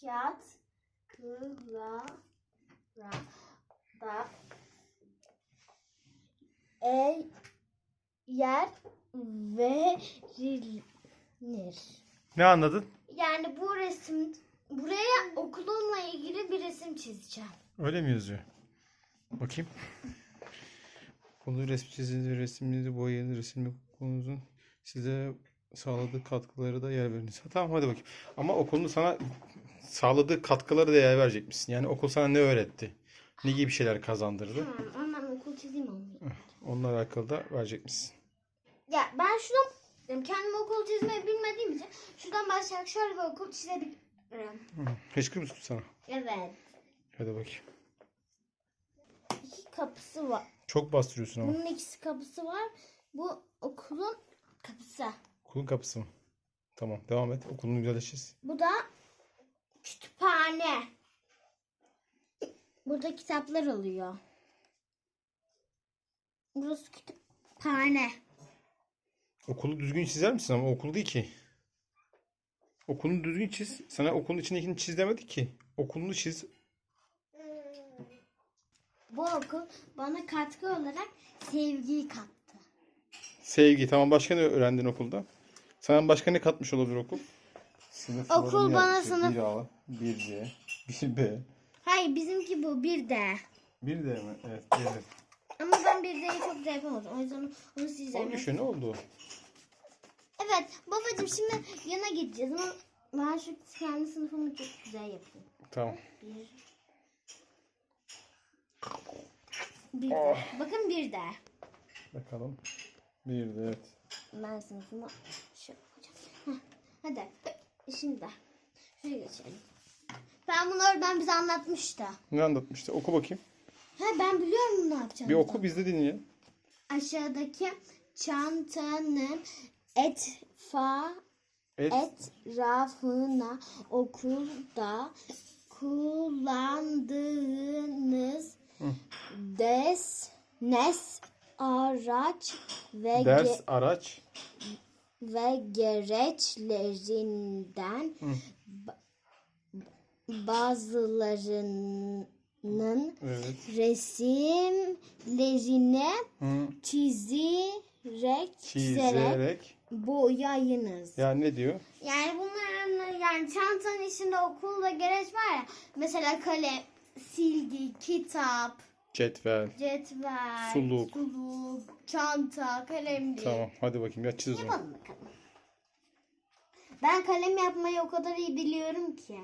kağıt, kıra, ra, da, e, yer verilir. Ne anladın? Yani bu resim, buraya okulunla ilgili bir resim çizeceğim. Öyle mi yazıyor? Bakayım. Konu resim çizildi, resimleri boyadı, resimli konunuzun size sağladığı katkıları da yer veriniz. Tamam hadi bakayım. Ama okulun sana sağladığı katkıları da yer verecek misin? Yani okul sana ne öğretti? Ne gibi şeyler kazandırdı? Tamam, ondan okul çizeyim onu. Onunla alakalı da verecek misin? Ya ben şuradan kendim okul çizmeyi bilmediğim için şuradan başlayarak şöyle bir okul çizebilirim. Mı tuttu sana? Evet. Hadi bakayım. İki kapısı var. Çok bastırıyorsun ama. Bunun ikisi kapısı var. Bu okulun kapısı. Okulun kapısı mı? Tamam devam et. Okulunu güzel çiz. Bu da kütüphane. Burada kitaplar oluyor. Burası kütüphane. Okulu düzgün çizer misin ama okul değil ki. Okulunu düzgün çiz. Sana okulun içindekini çiz demedik ki. Okulunu çiz. Bu okul bana katkı olarak sevgiyi kattı. Sevgi. Tamam başka ne öğrendin okulda? Sana başka ne katmış olabilir okul? Sınıflarını Okul bana sınıf- Bir A, bir C, bir B. Hayır bizimki bu bir de. Bir D mi? Evet. Evet. Ama ben bir D'yi çok güzel yapamadım. O yüzden onu sileceğim. Olmuş ya ne oldu? Evet babacığım şimdi yana gideceğiz ama ben şu kendi sınıfımı çok güzel yapayım. Tamam. Bir. Bir de. Bakın bir de. Bakalım. Bir de evet. Ben sınıfımı şöyle yapacağım. Heh, Hadi. Şimdi. Şuraya geçelim. Ben bunu öğretmen bize anlatmıştı. Ne anlatmıştı? Oku bakayım. Ha ben biliyorum ne yapacağım. Bir oku biz de dinleyelim. Aşağıdaki çantanın etfa Et. etrafına okulda kullandığınız des nes araç ve Ders, ge- araç. Ve gereçlerinden ba- bazılarının Evet. resimlerini Hı. çizerek, çizerek Çizerek. boyayınız. Yani ne diyor? Yani bunların yani çantanın içinde okulda gereç var ya. Mesela kalem, silgi, kitap, Cetvel. cetvel, Suluk. suluk, çanta, kalemlik. Tamam hadi bakayım ya çiz o zaman. Yapalım bakalım. Ben kalem yapmayı o kadar iyi biliyorum ki.